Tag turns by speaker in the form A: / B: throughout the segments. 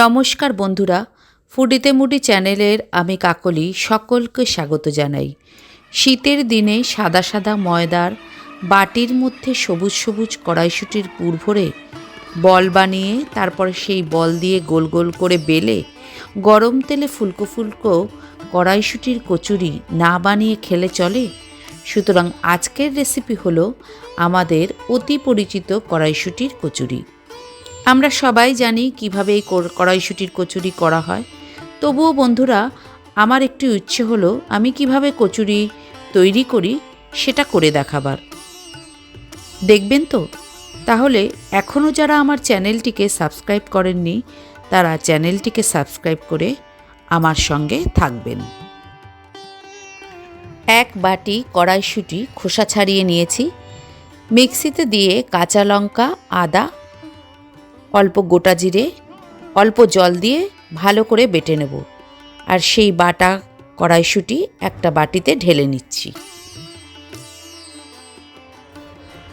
A: নমস্কার বন্ধুরা, ফুডিতে মুডি চ্যানেলের আমি কাকলি সকলকে স্বাগত জানাই। শীতের দিনে সাদা সাদা ময়দার, বাটির মধ্যে সবুজ সবুজ কড়াইশুটির পুর ভরে বল বানিয়ে, তারপরে সেই বল দিয়ে গোল গোল করে বেলে গরম তেলে ফুলকো ফুলকো কড়াইশুটির কচুরি না বানিয়ে খেলে চলে। সুতরাং আজকের রেসিপি হলো আমাদের অতি পরিচিত কড়াইশুটির কচুরি। আমরা সবাই জানি কীভাবে এই কড়াইশুটির কচুরি করা হয়। তবুও বন্ধুরা, আমার একটু ইচ্ছে হলো, আমি কীভাবে কচুরি তৈরি করি সেটা করে দেখাবার। দেখবেন তো? তাহলে এখনও যারা আমার চ্যানেলটিকে সাবস্ক্রাইব করেননি, তারা চ্যানেলটিকে সাবস্ক্রাইব করে আমার সঙ্গে থাকবেন। এক বাটি কড়াইশুঁটি খোসা ছাড়িয়ে নিয়েছি। মিক্সিতে দিয়ে কাঁচা লঙ্কা, আদা অল্প গোটা জিরে, অল্প জল দিয়ে ভালো করে বেটে নেব। আর সেই বাটা কড়াইশুঁটি একটা বাটিতে ঢেলে নিচ্ছি।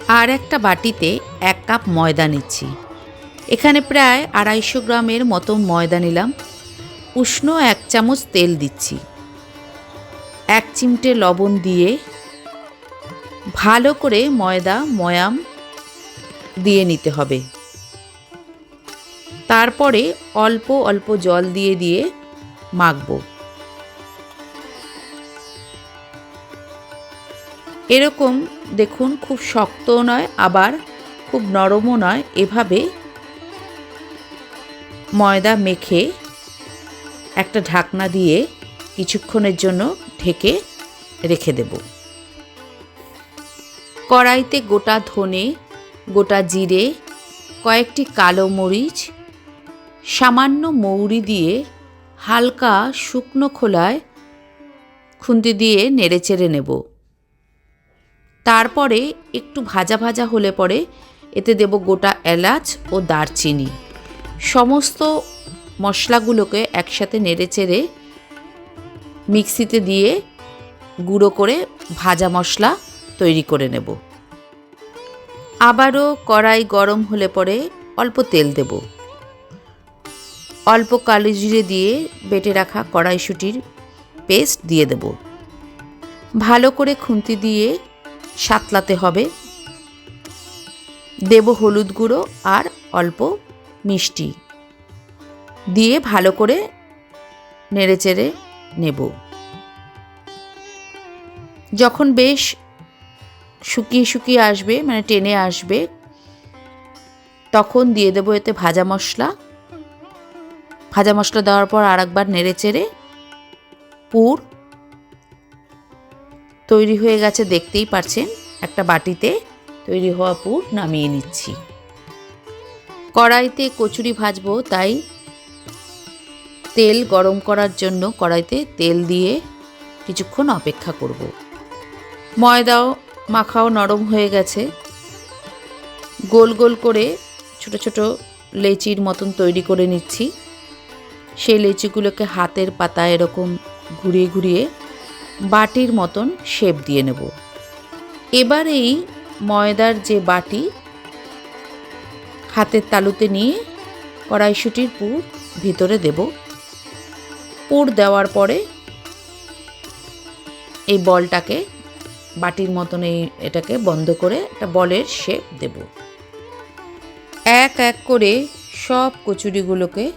A: আর একটা বাটিতে এক কাপ ময়দা নিচ্ছি। এখানে প্রায় আড়াইশো গ্রামের মতো ময়দা নিলাম। উষ্ণ এক চামচ তেল দিচ্ছি। এক চিমটে লবণ দিয়ে ভালো করে ময়দা, ময়াম দিয়ে নিতে হবে। তারপরে অল্প অল্প জল দিয়ে দিয়ে মাখবো। এরকম দেখুন খুব শক্তও নয়, আবার খুব নরমও নয়। এভাবে ময়দা মেখে একটা ঢাকনা দিয়ে কিছুক্ষণের জন্য ঢেকে রেখে দেব। কড়াইতে গোটা ধনে, গোটা জিরে, কয়েকটি কালো মরিচ সামান্য মৌরি দিয়ে হালকা শুকনো খোলায় খুন্তি দিয়ে নেড়েচেড়ে নেব। তারপরে একটু ভাজা ভাজা হলে পরে এতে দেব গোটা এলাচ ও দারচিনি। সমস্ত মশলাগুলোকে একসাথে নেড়েচেড়ে মিক্সিতে দিয়ে গুঁড়ো করে ভাজা মশলা তৈরি করে নেব। আবারও কড়াই গরম হলে পরে অল্প তেল দেব। অল্প কালো জিরে দিয়ে বেটে রাখা কড়াইশুটির পেস্ট দিয়ে দেব। ভালো করে খুন্তি দিয়ে সাতলাতে হবে। দেব হলুদ গুঁড়ো আর অল্প মিষ্টি। দিয়ে ভালো করে নেড়েচেড়ে নেব। যখন বেশ শুকিয়ে শুকিয়ে আসবে মানে টেনে আসবে, তখন দিয়ে দেবো এতে ভাজা মশলা ভাজা মশলা দেওয়ার পর আর একবার নেড়ে চেড়ে পুর তৈরি হয়ে গেছে, দেখতেই পারছেন, একটা বাটিতে তৈরি হওয়া পুর নামিয়ে নিচ্ছি। কড়াইতে কচুরি ভাজবো, তাই তেল গরম করার জন্য কড়াইতে তেল দিয়ে কিছুক্ষণ অপেক্ষা করব। ময়দাও মাখাও নরম হয়ে গেছে। গোল গোল করে ছোট ছোট লেচির মতন তৈরি করে নিচ্ছি। সেই লেচিগুলোকে হাতের পাতায় এরকম ঘুরিয়ে ঘুরিয়ে বাটির মতন শেপ দিয়ে নেব। এবার এই ময়দার যে বাটি, হাতের তালুতে নিয়ে কড়াইশুটির পুর ভিতরে দেব। পুর দেওয়ার পরে এই বলটাকে বাটির মতন এই এটাকে বন্ধ করে একটা বলের শেপ দেব। এক এক করে সব কচুরিগুলোকে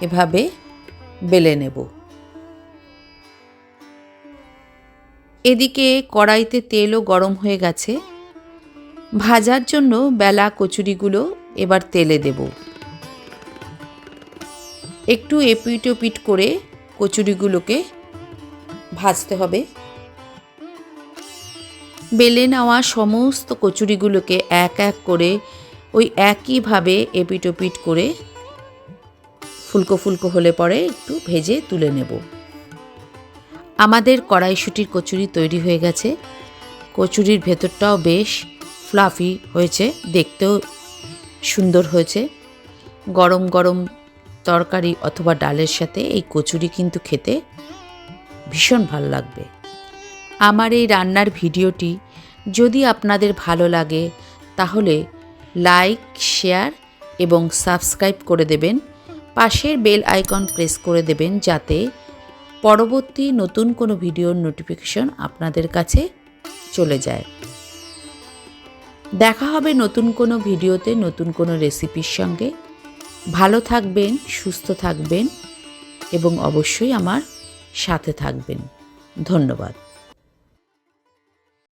A: এভাবে বেলে নেব। এদিকে কড়াইতে তেলও গরম হয়ে গেছে। ভাজার জন্য বেলা কচুরিগুলো এবার তেলে দেব। একটু এপিট ওপিট করে কচুরিগুলোকে ভাজতে হবে। বেলে নেওয়া সমস্ত কচুরিগুলোকে এক এক করে ওই একইভাবে এপিট ওপিট করে ফুলকো ফুলকো হলে পরে একটু ভেজে তুলে নেব। আমাদের কড়াইশুটির কচুরি তৈরি হয়ে গেছে। কচুরির ভেতরটাও বেশ ফ্লাফি হয়েছে, দেখতেও সুন্দর হয়েছে। গরম গরম তরকারি অথবা ডালের সাথে এই কচুরি কিন্তু খেতে ভীষণ ভালো লাগবে। আমার এই রান্নার ভিডিওটি যদি আপনাদের ভালো লাগে, তাহলে লাইক, শেয়ার এবং সাবস্ক্রাইব করে দেবেন। পাশের বেল আইকন প্রেস করে দেবেন যাতে পরবর্তী নতুন কোনো ভিডিওর নোটিফিকেশন আপনাদের কাছে চলে যায়। দেখা হবে নতুন কোনো ভিডিওতে নতুন কোনো রেসিপির সঙ্গে। ভালো থাকবেন, সুস্থ থাকবেন এবং অবশ্যই আমার সাথে থাকবেন। ধন্যবাদ।